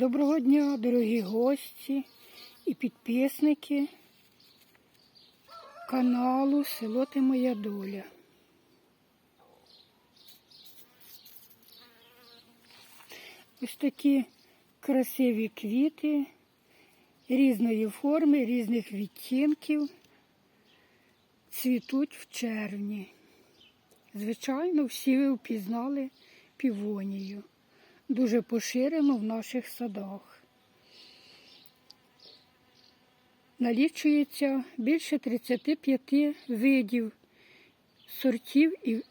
Доброго дня, дорогі гості і підписники каналу Село Ти Моя Доля. Ось такі красиві квіти різної форми, різних відтінків цвітуть в червні. Звичайно, всі ви впізнали півонію. Дуже поширено в наших садах. Налічується більше 35 видів сортів і,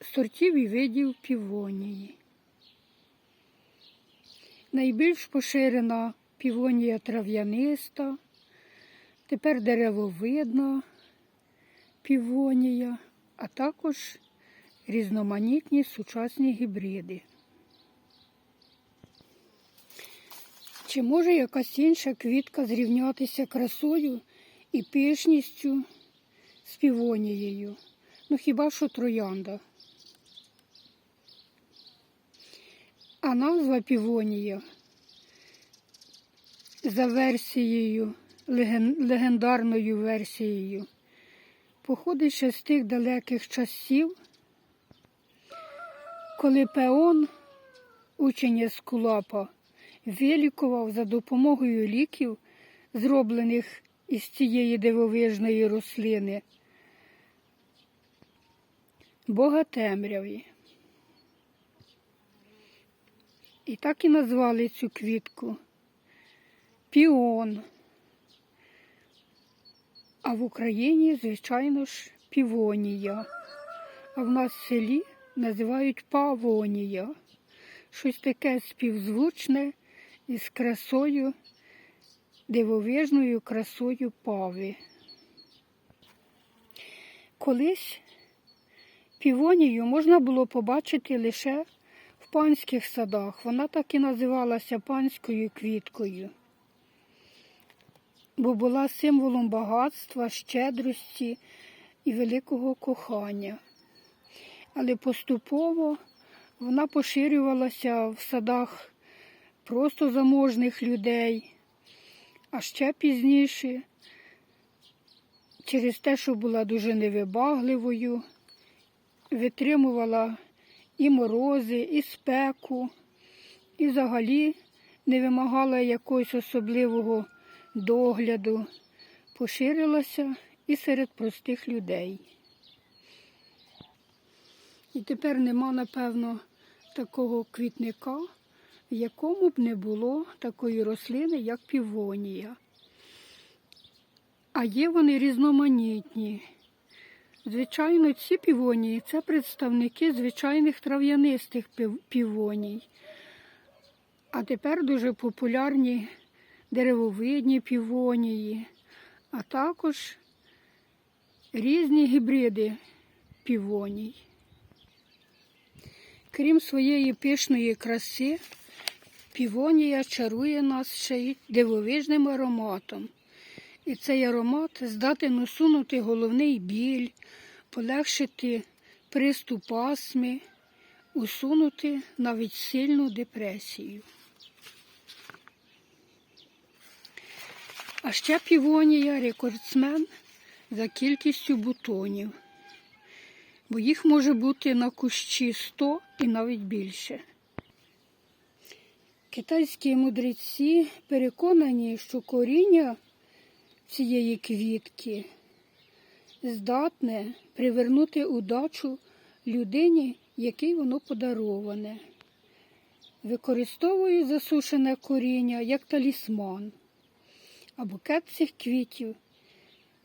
сортів і видів півонії. Найбільш поширена півонія трав'яниста, тепер деревовидна півонія, а також різноманітні сучасні гібриди. Чи може якась інша квітка зрівнятися красою і пишністю з півонією? Ну хіба що троянда? А назва півонія за версією, леген- легендарною версією, походить ще з тих далеких часів, коли Пеон, учень Ескулапа, вилікував за допомогою ліків, зроблених із цієї дивовижної рослини, Бога темряві. І так і назвали цю квітку піон. А в Україні, звичайно ж, півонія. А в нас в селі називають павонія. Щось таке співзвучне із красою, дивовижною красою пави. Колись півонію можна було побачити лише в панських садах. Вона так і називалася панською квіткою, бо була символом багатства, щедрості і великого кохання. Але поступово вона поширювалася в садах просто заможних людей, а ще пізніше, через те, що була дуже невибагливою, витримувала і морози, і спеку, і взагалі не вимагала якогось особливого догляду, поширилася і серед простих людей. І тепер нема, напевно, такого квітника, в якому б не було такої рослини, як півонія. А є вони різноманітні. Звичайно, ці півонії це представники звичайних трав'янистих півоній. А тепер дуже популярні деревовидні півонії, а також різні гібриди півоній. Крім своєї пишної краси, півонія чарує нас ще й дивовижним ароматом. І цей аромат здатен усунути головний біль, полегшити приступ астми, усунути навіть сильну депресію. А ще півонія рекордсмен за кількістю бутонів, бо їх може бути на кущі 100 і навіть більше. Китайські мудреці переконані, що коріння цієї квітки здатне привернути удачу людині, якій воно подароване. Використовують засушене коріння як талісман, а букет цих квітів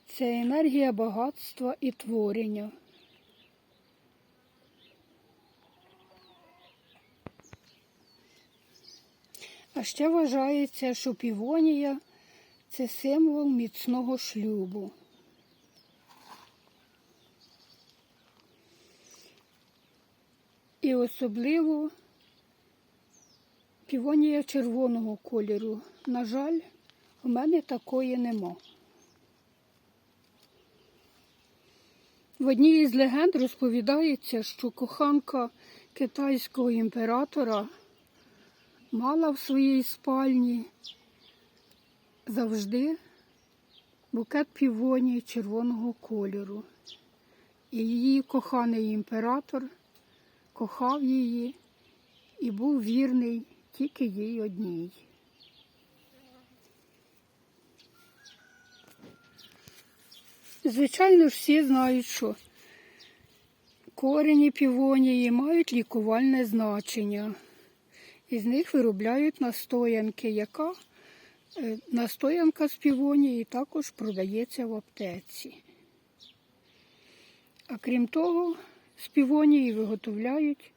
це енергія багатства і творення. А ще вважається, що півонія це символ міцного шлюбу. І особливо півонія червоного кольору. На жаль, у мене такої нема. В одній із легенд розповідається, що коханка китайського імператора мала в своїй спальні завжди букет півоній червоного кольору. І її коханий імператор кохав її і був вірний тільки їй одній. Звичайно, всі знають, що корені півонії мають лікувальне значення. Із них виробляють настоянки, яка е, настоянка з півонії також продається в аптеці. А крім того, з півонії виготовляють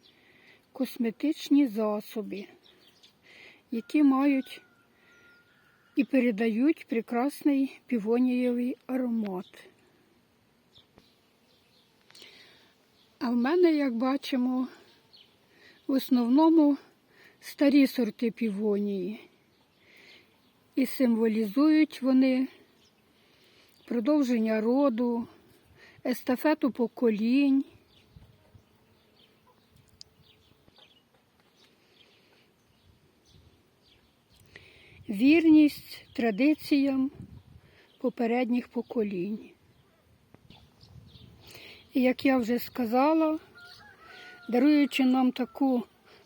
косметичні засоби, які мають і передають прекрасний півонієвий аромат. А в мене, як бачимо, в основному старі сорти півонії. І символізують вони продовження роду, естафету поколінь. Вірність традиціям попередніх поколінь. І як я вже сказала, даруючи нам таку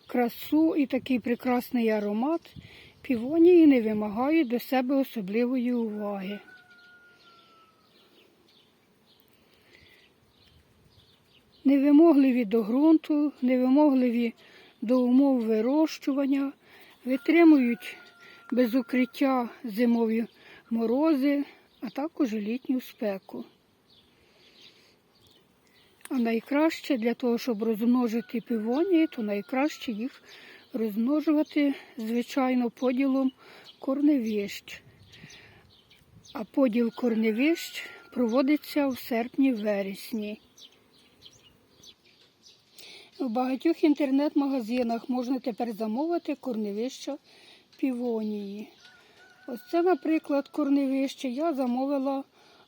красу і такий прекрасний аромат, півонії не вимагають до себе особливої уваги. Невимогливі до ґрунту, невимогливі до умов вирощування, витримують без укриття зимові морози, а також літню спеку. А найкраще для того, щоб розмножити півонії, то найкраще їх розмножувати, звичайно, поділом корневищ. А поділ корневищ проводиться в серпні-вересні. У багатьох інтернет-магазинах можна тепер замовити корневища півонії. Ось це, наприклад, корневище я замовила в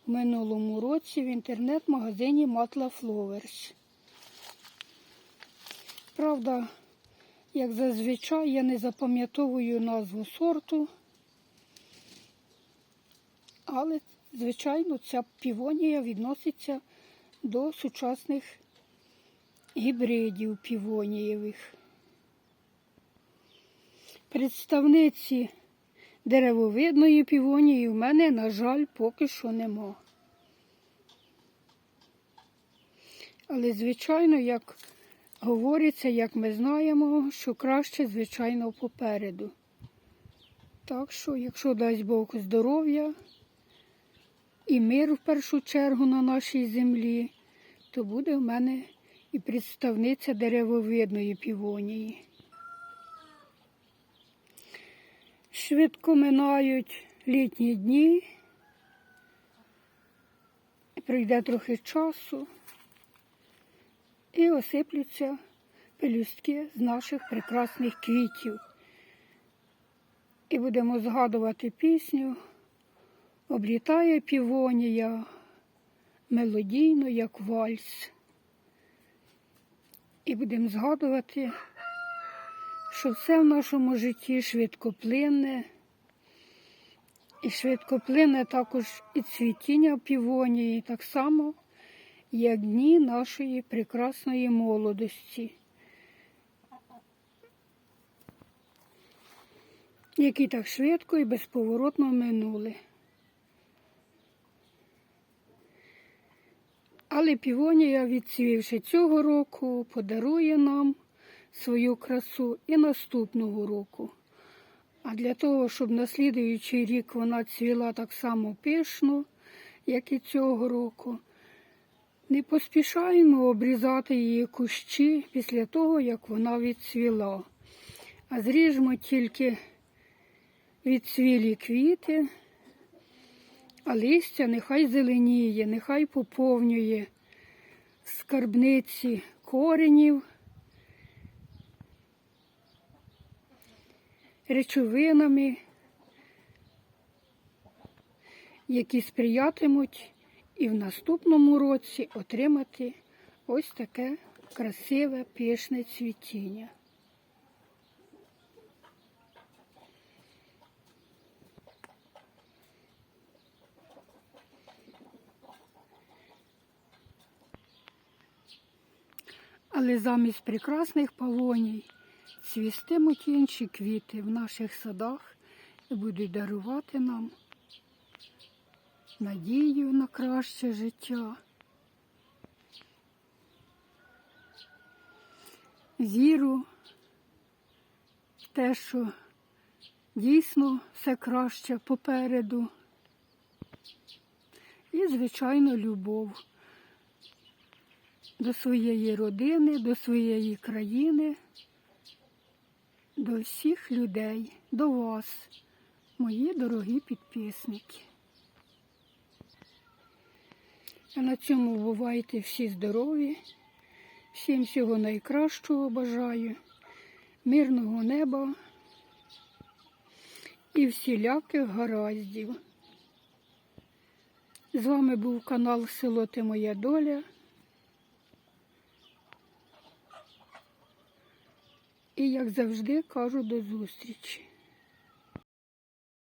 минулому році в інтернет-магазині Matla Flowers. Правда, як зазвичай, я не запам'ятовую назву сорту, але, звичайно, ця півонія відноситься до сучасних гібридів півонієвих. Представниці деревовидної півонії в мене, на жаль, поки що нема. Але, звичайно, як говориться, як ми знаємо, що краще, звичайно, попереду. Так що, якщо дасть Бог здоров'я і мир в першу чергу на нашій землі, то буде в мене і представниця деревовидної півонії. Швидко минають літні дні, пройде трохи часу і осиплються пелюстки з наших прекрасних квітів. І будемо згадувати пісню, облітає півонія мелодійно, як вальс. І будемо згадувати що все в нашому житті швидкоплинне, і швидкоплинне також і цвітіння півонії, так само, як дні нашої прекрасної молодості, які так швидко і безповоротно минули. Але півонія, відцвівши цього року, подарує нам свою красу і наступного року. А для того, щоб на слідуючий рік вона цвіла так само пишно, як і цього року, не поспішаємо обрізати її кущі після того, як вона відцвіла. А зріжемо тільки відцвілі квіти, а листя нехай зеленіє, нехай поповнює скарбниці коренів. речовинами, які сприятимуть і в наступному році отримати ось таке красиве пішне цвітіння. Але замість прекрасних полоній цвістимуть інші квіти в наших садах і будуть дарувати нам надію на краще життя. Віру в те, що дійсно все краще попереду. І, звичайно, любов до своєї родини, до своєї країни, до всіх людей, до вас, мої дорогі підписники. А на цьому бувайте всі здорові, всім всього найкращого бажаю, мирного неба і всіляких гараздів. З вами був канал Село Ти Моя Доля. І як завжди кажу до зустрічі.